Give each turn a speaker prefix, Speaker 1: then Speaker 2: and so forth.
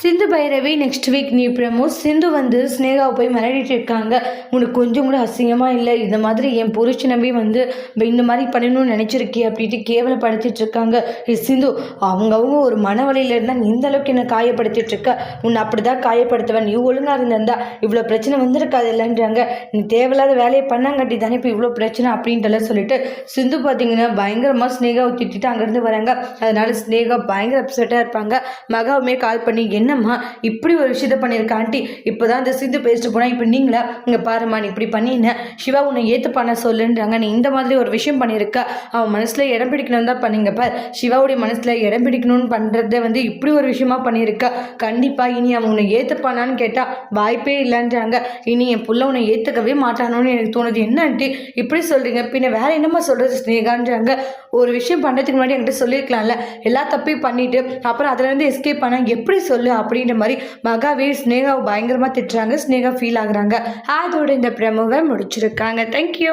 Speaker 1: Sindhu Bhairavi next week நீ promo சிந்து வந்து ஸ்னேகாவை போய் மிரட்டிட்டு இருக்காங்க. உனக்கு கொஞ்சம் கூட அசிங்கமாக இல்லை? இந்த மாதிரி என் புருஷனவே வந்து இந்த மாதிரி பண்ணணும்னு நினச்சிருக்கே அப்படின்ட்டு கேவலப்படுத்திட்டு இருக்காங்க. சிந்து அவங்கவுங்க ஒரு மனவழியில் இருந்தால் நீ இந்த அளவுக்கு என்ன காயப்படுத்திட்டு இருக்க? உன்னை அப்படி தான் காயப்படுத்துவேன். நீ ஒழுங்காக இருந்திருந்தா இவ்வளோ பிரச்சனை வந்திருக்காது இல்லைன்றாங்க நீ தேவையில்லாத வேலையை பண்ணாங்கட்டி தானே இப்போ இவ்வளோ பிரச்சனை அப்படின்ட்டுலாம் சொல்லிட்டு சிந்து பார்த்தீங்கன்னா பயங்கரமாக ஸ்னேகாவை திட்டிட்டு அங்கேருந்து வராங்க. அதனால ஸ்னேகா பயங்கர அப்செட்டாக இருப்பாங்க. மகாவுமே கால் பண்ணி என்ன என்னம்மா இப்படி ஒரு விஷயத்த பண்ணியிருக்க ஆண்டி? இப்போ தான் இந்த சிந்து பேசிட்டு போனால் இப்போ நீங்களா? இங்கே பாரும்மா நீ இப்படி பண்ணின. சிவா உன்னை ஏற்று பண்ண சொல்லுன்றாங்க. நீ இந்த மாதிரி ஒரு விஷயம் பண்ணியிருக்க. அவன் மனசில் இடம் பிடிக்கணும் தான் பண்ணீங்க பார். சிவாவுடைய மனசில் இடம் பிடிக்கணும்னு பண்ணுறத வந்து இப்படி ஒரு விஷயமா பண்ணியிருக்க. கண்டிப்பாக இனி அவன் உன்னை ஏற்றுப்பானான்னு கேட்டால் வாய்ப்பே இல்லைன்றாங்க. இனி என் புள்ள உன்னை ஏற்றுக்கவே மாட்டானோன்னு எனக்கு தோணுது. என்ன ஆண்டி? இப்படி சொல்கிறீங்க பின்ன வேற என்னம்மா சொல்கிறது ஸ்னேகான்றாங்க ஒரு விஷயம் பண்ணுறதுக்கு முன்னாடி என்கிட்ட சொல்லியிருக்கலாம்ல. எல்லா தப்பையும் பண்ணிவிட்டு அப்புறம் அதுலேருந்து எஸ்கேப் பண்ண எப்படி சொல்லு? அப்படின்ற மாதிரி மகாவீர் ஸ்னேகாவை பயங்கரமாக திட்டுறாங்க ஸ்னேகா ஃபீல் ஆகுறாங்க. அதோட இந்த ப்ரமோவை முடிச்சிருக்காங்க. தேங்க்யூ